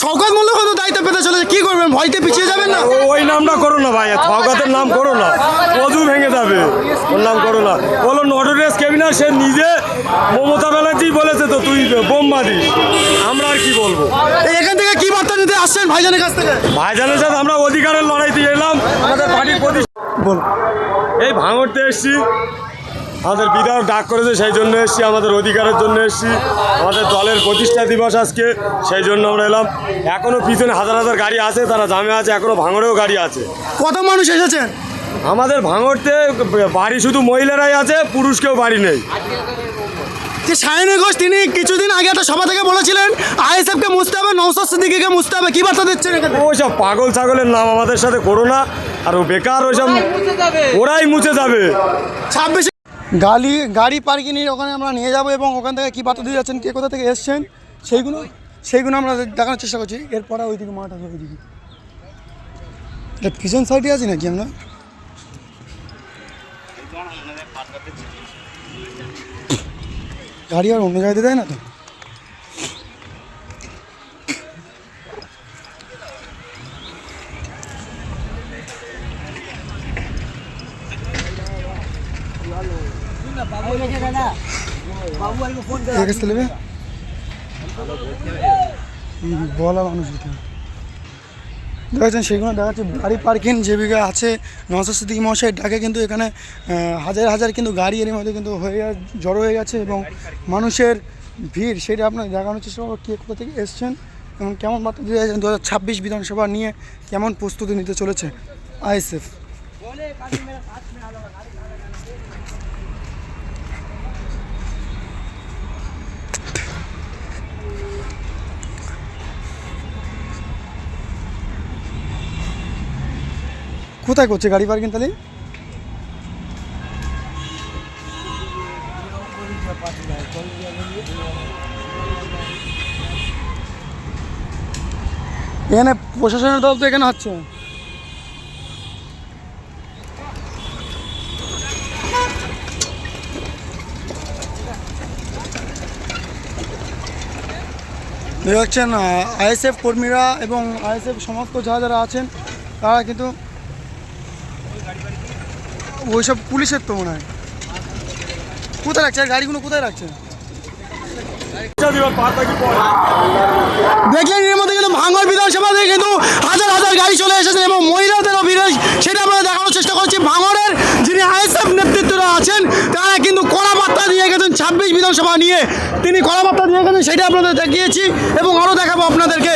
শওকত মোল্লা কত? দায়িত্ব পেতে চলেছে কি করবেন? ভয়তে পিছিয়ে যাবেন না? ওই নামটা করো না ভাই থকাতের নাম করো না। কদু ভেঙে যাবে। ওর নাম করো না। বলো নটরিয়াস ক্যাবিনার সে নিজে মমতা ব্যানার্জি বলেছে তো তুই বোম্বা দিস আমরা আর কি বলব? এখান থেকে কি বার্তা নিতে আসছেন ভাইজানের কাছ থেকে? ভাইজানের সাথে আমরা অধিকারের লড়াই দিয়ে এলাম আমাদের পার্টির প্রতি বল। এই ভাঙড়তে এসছি। আমাদের বিধায়ক ডাক করেছে সেই জন্য এসছি আমাদের অধিকারের জন্য এসছি আমাদের দলের প্রতিষ্ঠা দিবস আজকে সেই জন্য আমরা এলাম। এখনও পিছনে হাজার হাজার গাড়ি আছে তারা জামে আছে এখনও ভাঙড়েও গাড়ি আছে। কত মানুষ এসেছেন আমাদের ভাঙড়তে বাড়ি শুধু মহিলারাই আছে পুরুষকেও বাড়ি নেই। যে সায়নী ঘোষ তিনি কিছুদিন আগে একটা সভা থেকে বলেছিলেন আইএসএফকে মুছতে হবে নৌসদ সিদ্দিকিকে মুছতে হবে। কি বার্তা দিচ্ছেন ওইসব পাগল ছাগলের নাম আমাদের সাথে করো না আর ও বেকার ওইসব ওরাই মুছে যাবে। ছাব্বিশে গাড়ি গাড়ি পার্কিংয়ের ওখানে আমরা নিয়ে যাব এবং ওখান থেকে কী বার্তা দিয়ে যাচ্ছেন, কে কোথা থেকে এসছেন, সেইগুলো সেইগুলো আমরা দেখানোর চেষ্টা করছি। এরপরে ওইদিকে মাঠ আছে, ওইদিকে। এটা পিছন সাইডে আছি নাকি আমরা গাড়ি আর অন্য জায়গাতে দেয় না তো? বলা মানুষ এটা দেখাচ্ছেন সেগুলো দেখাচ্ছে গাড়ি পার্কিং যে বিঘা আছে। নশো সিদ্দিকি মশাই ডাকে কিন্তু এখানে হাজার হাজার কিন্তু গাড়ি এর মধ্যে কিন্তু হয়ে জড়ো হয়ে গেছে এবং মানুষের ভিড়, সেটা আপনার দেখানোর চেষ্টা করব, কে কোথা থেকে এসছেন এবং কেমন বার্তা দিয়ে যাচ্ছেন দু হাজার ছাব্বিশ বিধানসভা নিয়ে কেমন প্রস্তুতি নিতে চলেছে আইএসএফ? কোথায় করছে গাড়ি পার্কিং তাহলে এখানে প্রশাসনের দল তো এখানে হচ্ছে দেখতে পাচ্ছেন আইএসএফ কর্মীরা এবং আইএসএফ সমস্ত যারা যারা আছেন, তারা কিন্তু ওইসব পুলিশের তো মনে হয়। কোথায় রাখছে? গাড়িগুলো কোথায় রাখছে? দেখলেন এর মধ্যে কিন্তু ভাঙর বিধানসভা থেকে কিন্তু হাজার হাজার গাড়ি চলে এসেছে এবং মহিলাদেরও বিরোধ সেটা আমরা দেখানোর চেষ্টা করছি। ভাঙরের যিনি আইএসএফ নেতৃত্বরা আছেন, তারা কিন্তু কড়া দিয়ে গেছেন ছাব্বিশ বিধানসভা নিয়ে। তিনি কড়া দিয়ে গেছেন, সেটা আপনাদের দেখিয়েছি এবং আরও দেখাবো আপনাদেরকে।